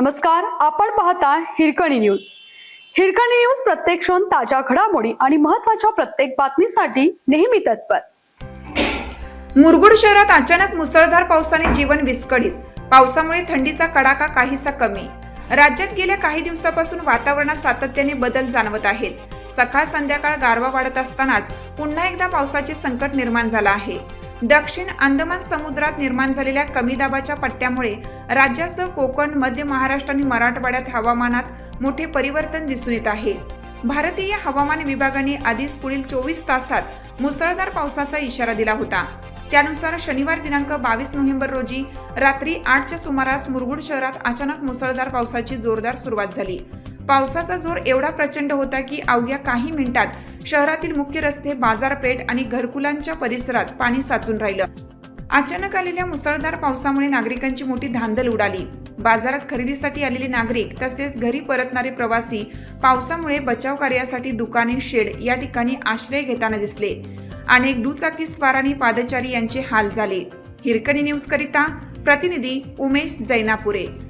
नमस्कार आपण पाहता हिरकणी न्यूज. हिरकणी न्यूज प्रत्येक क्षण ताज्या घडामोडी आणि महत्त्वाच्या प्रत्येक बातमीसाठी नेहमी तत्पर. मुरगुड शहरात अचानक मुसळधार पावसाने जीवन विस्कळीत. पावसामुळे थंडीचा कडाका काहीसा कमी. राज्यात गेल्या काही दिवसापासून वातावरणात सातत्याने बदल जाणवत आहेत. सकाळ संध्याकाळ गारवा वाढत असतानाच पुन्हा एकदा पावसाचे संकट निर्माण झालं आहे. दक्षिण अंदमान समुद्रात निर्माण झालेल्या कमी दाबाच्या पट्ट्यामुळे राज्यासह कोकण मध्य महाराष्ट्र आणि मराठवाड्यात हवामानात मोठे परिवर्तन दिसून येत आहे. भारतीय हवामान विभागाने आधीच पुढील चोवीस तासात मुसळधार पावसाचा इशारा दिला होता. त्यानुसार शनिवार दिनांक बावीस नोव्हेंबर रोजी रात्री आठच्या सुमारास मुरगुड शहरात अचानक मुसळधार पावसाची जोरदार सुरुवात झाली. पावसाचा जोर एवढा प्रचंड होता की अवघ्या काही मिनिटात शहरातील मुख्य रस्ते बाजारपेठ आणि घरकुलांच्या परिसरात पाणी साचून राहिलं. अचानक आलेल्या मुसळधार पावसामुळे नागरिकांची मोठी धांदल उडाली. बाजारात खरेदीसाठी आलेले नागरिक तसेच घरी परतणारे प्रवासी पावसामुळे बचाव कार्यासाठी दुकाने शेड या ठिकाणी आश्रय घेताना दिसले. अनेक दुचाकी स्वार आणि पादचारी यांचे हाल झाले. हिरकणी न्यूज करिता प्रतिनिधी उमेश जैनापुरे.